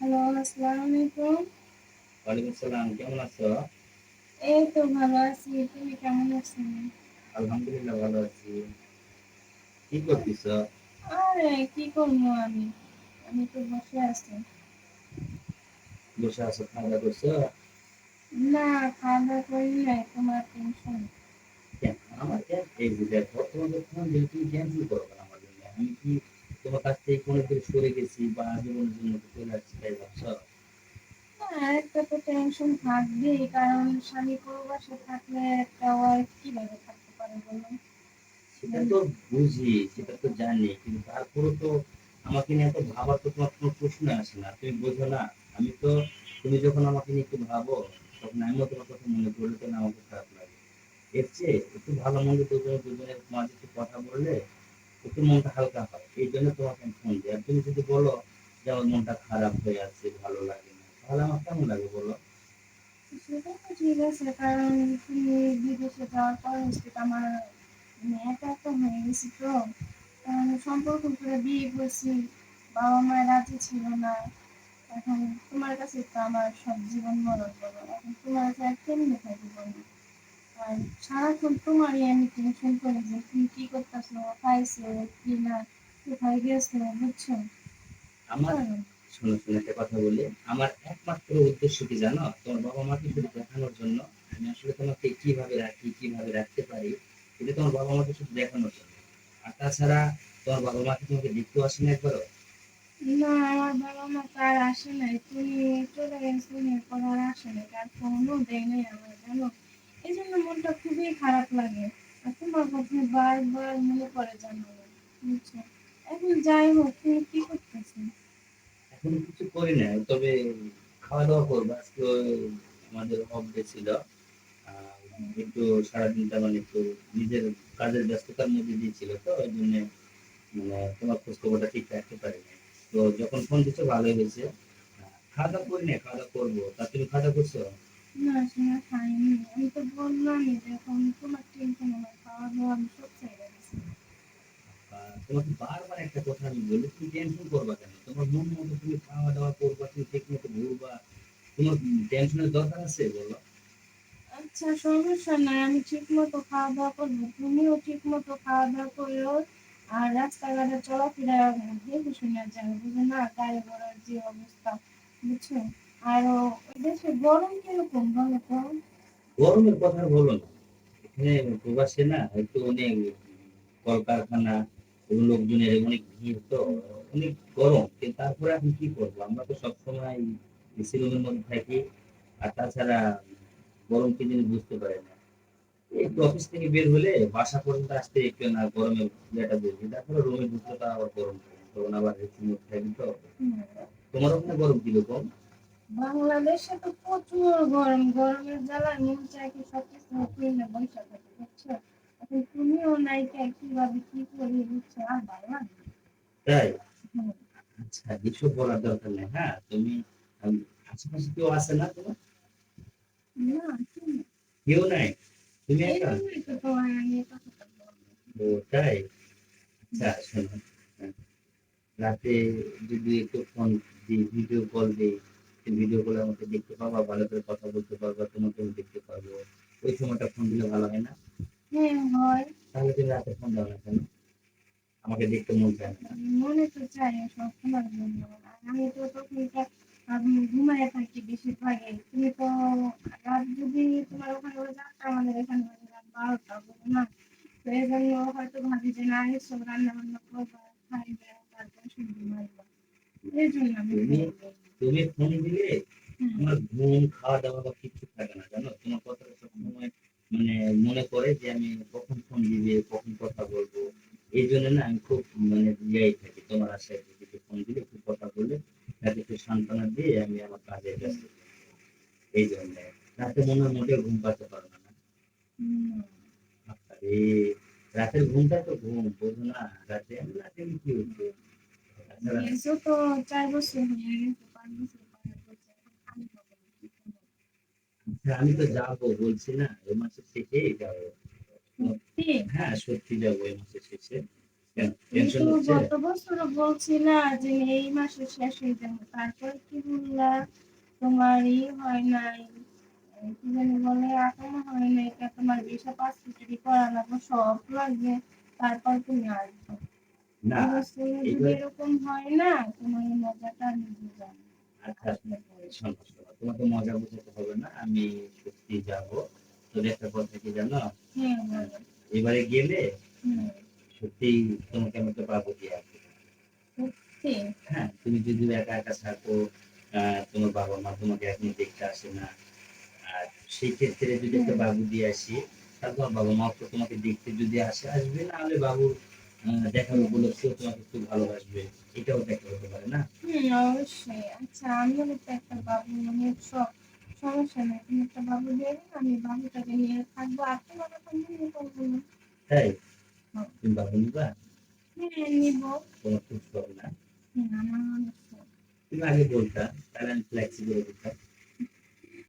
Hello আসসালামু আলাইকুম ওয়ালাইকুম সালাম কেমন আছো এই তো ভালো আছি তুমি কেমন আছো আলহামদুলিল্লাহ ভালো আছি কি করতেছ আরে কি করব আমি আমি তো বসে আছি বসে আছো খাওয়া দাওয়া করছ না খাওয়া দাওয়া করি নাই তোমার টেনশন আমার এই দেখো তোমাদের ফোন দিয়ে তুমি ক্যান্সেল করো আমার জন্য আমি কি তোমার কাছ থেকে কোনো দিন সরে গেছি বা জীবনের জন্য চলে আসছি তাই ভাবছ? একটা তো টেনশন থাকবেই কারণ স্বামী প্রবাসে থাকলে একটা ওয়াইফ কীভাবে থাকতে পারে বলো? সেটা তো বুঝি সেটা তো জানি কিন্তু তারপরে তো আমাকে নিয়ে এত ভাবার তো তোমার কোনো প্রশ্ন আসে না। তুমি বোঝো না আমি তো তুমি যখন আমাকে নিয়ে একটু ভাবো তখন আমিও তোমার কথা মনে করলে তো আমাকে খারাপ লাগে। এর চেয়ে একটু ভালো মন্দ দুজনে দুজনের মাঝে একটু কথা বললে একটু মনটা হালকা হয়। এই জন্য তোমাকে আমি ফোন দিই। আর তুমি যদি বলো যে আমার মনটা খারাপ হয়ে আছে, ভালো লাগে না, তাহলে আমার কেমন লাগে বলো? সেটা হয়ে তো সম্পর্ক করে বিয়ে বাবা রাজি ছিল না। এখন তোমার কাছে তো আমার সব জীবন মরণ বলো, এখন তোমার কাছে আর কেমনে থাকি বলো সারাক্ষণ তোমারই আমি টেনশন করি যে তুমি কি করতেছো? খাইছো কি না? কোথায় গেছো? বুঝছ? আমার শোনো শোনো একটা কথা বলি। আমার একমাত্র উদ্দেশ্য কি জানো? তোমার বাবা মাকে শুধু দেখানোর জন্য। আমি আসলে তোমাকে কীভাবে রাখি কীভাবে রাখতে পারি এটা তোমার বাবা মাকে শুধু দেখানোর জন্য। আর তাছাড়া তোমার বাবা মাকে তোমাকে দেখতেও আসে না একবারও? না আমার বাবা মা তো আর আসে নাই। তুমি চলে গেছো এরপর আর আসে নাই। আর ফোনও দেয় নাই আমার জানো? এই জন্য মনটা খুবই খারাপ লাগে। আর তোমার কথা বারবার মনে পড়ে জানো এখন যাই হোক তুমি কি করতেছো এখন কিছু করি না তবে খাওয়া দাওয়া করব। আজকে আমাদের অফ ডে ছিল। একটু সারাদিনটা মানে একটু নিজের কাজের ব্যস্ততার মধ্যে দিয়েছিল তো, ওই জন্য মানে তোমার খোঁজ খবরটা ঠিক রাখতে পারিনি। তো যখন ফোন দিচ্ছ ভালোই হয়েছে। খাওয়া দাওয়া করি না খাওয়া দাওয়া করব। তা তুমি খাওয়া দাওয়া করছ? না শোনা খাইনি। আমি তো বললামই যে এখন তোমার টেনশন আমার খাওয়া দাওয়া আমি সব ছেড়ে আহ, তোমাকে বারবার একটা কথা আমি বলি তুমি টেনশন করবা কেন? তোমার মন মতো তুমি খাওয়া দাওয়া করবা তুমি ঠিক মতো ঘুরবা। তোমার টেনশনের দরকার আছে বলো? আচ্ছা সমস্যা নাই আমি ঠিক মতো খাওয়া দাওয়া করব তুমিও ঠিক মতো খাওয়া দাওয়া করো আর রাস্তাঘাটে চলাফেরা দেখে শুনে যাবে বুঝো না? গাড়ি ঘোড়ার যে অবস্থা বুঝছ? আর ওই দেশে গরম কীরকম বলো তো গরমের কথা বলো না। প্রবাসে না একটু অনেক কলকারখানা লোকজনের অনেক ভিড় তো অনেক গরম। তারপরে এখন কি করব? আমরা তো সবসময় এসি রুমের মধ্যে থাকি আর তাছাড়া গরম কি জিনিস বুঝতে পারি না। একটু অফিস থেকে বের হলে বাসা পর্যন্ত আসতে একটু না গরমের ইয়েটা বুঝি তারপরে রুমে ঢুকলে তো আবার গরম তখন আবার থাকি তো। তোমার ওখানে গরম কীরকম? বাংলাদেশে তো প্রচুর গরম গরমের জ্বালায় মন চায় কি সবকিছু কিনে বসে থাকে বুঝছ? এখন তুমিও নাই কীভাবে কি করি বুঝছ আর ভালো লাগে তাই আচ্ছা কিছু বলার দরকার নেই হ্যাঁ? তুমি আশেপাশে কেউ আছে না তোমার? না কেউ নাই? তুমি একা। ও তাই? আচ্ছা শোনো। রাতে যদি একটু ফোন দিই ভিডিও কল দিই ভিডিও কলে আমাকে দেখতে পাবা ভালো করে কথা বলতে পারবা তোমাকে দেখতে পারব। ওই সময়টা ফোন দিলে ভালো হয় না? হ্যাঁ হয়। তাহলে তুমি রাতে ফোন দাও না। কেন আমাকে দেখতে মন চায় না। মনে তো চাই সব আর আমি তো তখন আমি ঘুমায় থাকি তুমি তো রাত যদি তোমার ওখানে যাত্রা আমাদের এখানে রাত বারোটা বুঝো না তো এই জন্য হয়তো ভাবি যে না এসব রান্না বান্না করবা খাইবে তারপর মারবা এই জন্য আমি তুমি ফোন দিলে। আমার ঘুম খাওয়া দাওয়া বা কিছু থাকে না জানো? তোমার কথাটা সবসময় মানে মনে করে যে আমি কখন ফোন দিবে কখন কথা বলব। এই জন্য না আমি খুব মানে ইয়েই থাকি। তোমার আশায় থাকি যে ফোন দিলে একটু কথা বলে তাকে একটু সান্ত্বনা দিয়ে আমি আমার কাজে ব্যস্ত এই জন্য রাতে মনে হয় মোটেও ঘুম পাতে পারবে না। আরে রাতের ঘুমটা তো ঘুম বোঝো না। রাতে আমি রাতে কি হচ্ছে তো চার বছর হয়ে গেছে। হয়েছে আমি তো যাব বলছি না এই মাসের শেষেই যাব। হ্যাঁ সত্যি যাব এই মাসের শেষে। কেন? টেনশন কিন্তু হচ্ছে গত বছর বলছিলা যে এই মাসে শেষ হয়ে যাবে। তারপর কি বললা? তোমার ই হয় নাই কি জানি বলে এখনও হয় নাই তোমার করা লাগবে সব লাগবে তারপর তুমি আসবে। না এরকম হয় না তোমার মজাটা আমি বুঝলাম তোমাকে মজা বোঝাতে হবে না আমি সত্যি যাব। তোর একটা কথা কি জানো এবারে গেলে সত্যি তোমাকে আমি একটা বাবু দিয়ে? হ্যাঁ তুমি যদি একা একা থাকো আহ, তোমার বাবা মা তোমাকে এখন দেখতে আসে না আর সেই ক্ষেত্রে যদি একটা বাবু দিয়ে আসি তারপর বাবা মা তো তোমাকে দেখতে যদি আসে আসবে না হলে আহ, দেখার উপলক্ষেও তোমাকে খুব ভালোবাসবে। এটাও দেখা হতে পারে না? অবশ্যই। আচ্ছা আমিও তো একটা বাবু মানে সব সমস্যা নাই। তুমি একটা বাবু দিয়ে আমি বাবুটাকে নিয়ে থাকব। আর তোমার কথা মনে করব না তাই? তুমি বাবু নিবা? হ্যাঁ নিব। তোমার খুব শখ না? হ্যাঁ আমার অনেক। তুমি আগে বলতা তাহলে আমি ফ্লেক্সি করে দিতাম